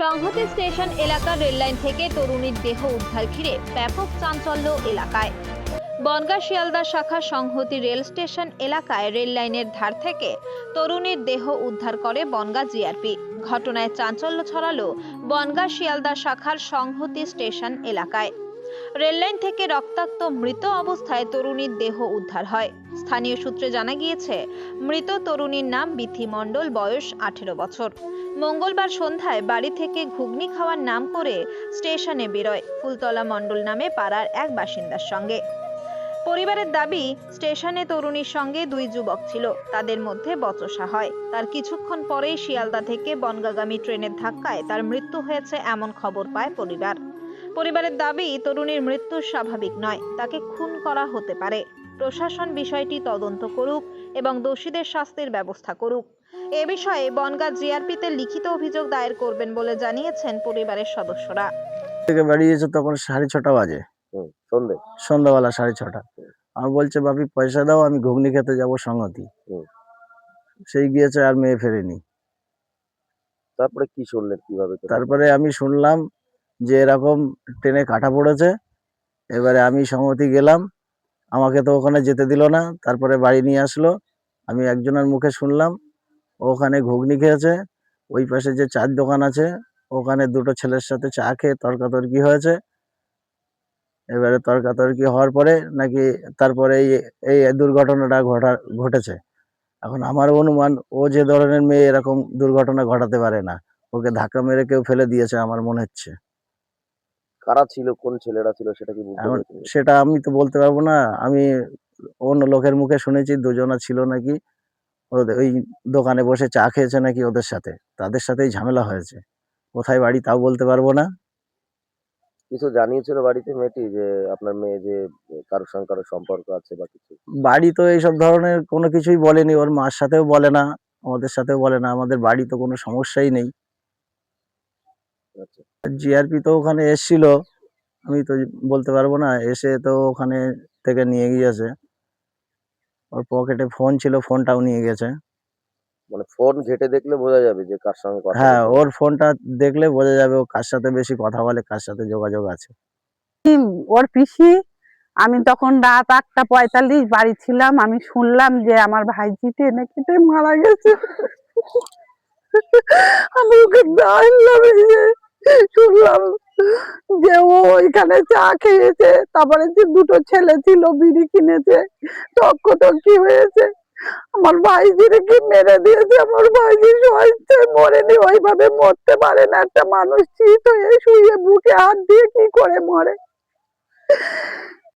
সংহতি স্টেশন এলাকার রেললাইন থেকে তরুণীর দেহ উদ্ধার ঘিরে ব্যাপক চাঞ্চল্য এলাকায়। বনগা শিয়ালদা শাখা সংহতি রেল স্টেশন এলাকায় রেল লাইনের ধার থেকে তরুণীর দেহ উদ্ধার করে বনগা জিআরপি। ঘটনায় চাঞ্চল্য ছড়ালো বনগা শিয়ালদা শাখার সংহতি স্টেশন এলাকায়। রেললাইন থেকে রক্তাক্ত মৃত অবস্থায় তরুণীর দেহ উদ্ধার হয়। স্থানীয় সূত্রে জানা গিয়েছে, মৃত তরুণীর নাম বিথি মণ্ডল, বয়স আঠেরো বছর। মঙ্গলবার সন্ধ্যায় বাড়ি থেকে ঘুগনি খাওয়ার নাম করে স্টেশনে বেরোয় ফুলতলা মণ্ডল নামে পাড়ার এক বাসিন্দার সঙ্গে। পরিবারের দাবি, স্টেশনে তরুণীর সঙ্গে দুই যুবক ছিল, তাদের মধ্যে বচসা হয়। তার কিছুক্ষণ পরেই শিয়ালদা থেকে বনগাগামী ট্রেনের ধাক্কায় তার মৃত্যু হয়েছে এমন খবর পায় পরিবার। পরিবারের দাবি তরুণীর মৃত্যু স্বাভাবিক নয় তাকে খুন করা হতে পারে। প্রশাসন বিষয়টি তদন্ত করুক এবং দোষীদের শাস্তির ব্যবস্থা করুক। এ বিষয়ে বনগাঁ জিআরপিতে লিখিত অভিযোগ দায়ের করবেন বলে জানিয়েছেন পরিবারের সদস্যরা। থেকে বেরিয়েছে তখন সাড়ে ছটা বাজে। হুম সন্ধে। সন্ধ্যাবেলা সাড়ে ছটা। আমি বলছে বাপি পয়সা দাও আমি ঘুগনি খেতে যাব সংগতি হুম। সেই গিয়েছে আর মেয়ে ফেরেনি। তারপরে কি শুনলেন কীভাবে? তারপরে আমি শুনলাম যে এরকম ট্রেনে কাটা পড়েছে, এবারে আমি সংগতি গেলাম। আমাকে তো ওখানে যেতে দিল না, তারপরে বাড়ি নিয়ে আসলো। আমি একজনের মুখে শুনলাম ওখানে ঘুগনি খেয়েছে, ওই পাশে যে চার দোকান আছে, ওখানে দুটো ছেলের সাথে চা খেয়ে তর্কাতর্কি হয়েছে। এবারে তর্কাতর্কি হওয়ার পরে নাকি তারপরে এই এই দুর্ঘটনাটা ঘটা, ঘটেছে। এখন আমার অনুমান, ও যে ধরনের মেয়ে এরকম দুর্ঘটনা ঘটাতে পারে না। ওকে ধাক্কা মেরে কেউ ফেলে দিয়েছে, আমার মনে হচ্ছে। কারা ছিল কোন ছেলেরা ছিল সেটা কি বুঝতে এখন পেরেছেন? সেটা আমি তো বলতে পারব না। আমি অন্য লোকের মুখে শুনেছি দুজনা ছিল নাকি ওদের ওই দোকানে বসে চা খেয়েছে নাকি ওদের সাথে। তাদের সাথেই ঝামেলা হয়েছে। কোথায় বাড়ি তাও বলতে পারব না। কিছু জানিয়েছিল বাড়িতে মেয়েটি যে আপনার মেয়ে যে কারোর সঙ্গে কারোর সম্পর্ক আছে বা কিছু? বাড়ি তো এইসব ধরনের কোনো কিছুই বলেনি। ওর মার সাথেও বলে না আমাদের সাথেও বলে না। আমাদের বাড়ি তো কোনো সমস্যাই নেই। আচ্ছা। জিআরপি তো ওখানে এসছিল। আমি তো বলতে পারব না এসে তো ওখানে থেকে নিয়ে গিয়েছে। ওর পকেটে ফোন ছিল ফোনটাও নিয়ে গেছে। মানে ফোন ঘেটে দেখলে বোঝা যাবে যে কার সঙ্গে কথা হ্যাঁ ওর ফোনটা দেখলে বোঝা যাবে ও কার সাথে বেশি কথা বলে কার সাথে যোগাযোগ আছে। ওর পিসি আমি তখন রাত আটটা পঁয়তাল্লিশ বাড়ি ছিলাম। আমি শুনলাম যে আমার ভাইজি টেনে কেটে মারা গেছে। আমি ওকে এই শুনলাম যে ও ওইখানে চা খেয়েছে, তারপরে যে দুটো ছেলে ছিল, বিড়ি কিনেছে টক্ক টক্কি হয়েছে। আমার ভাইজিরে কি মেরে দিয়েছে? আমার ভাইজি সহজে মরেনি, ওইভাবে মরতে পারে না। একটা মানুষ চিত হয়ে শুয়ে বুকে হাত দিয়ে কি করে মরে?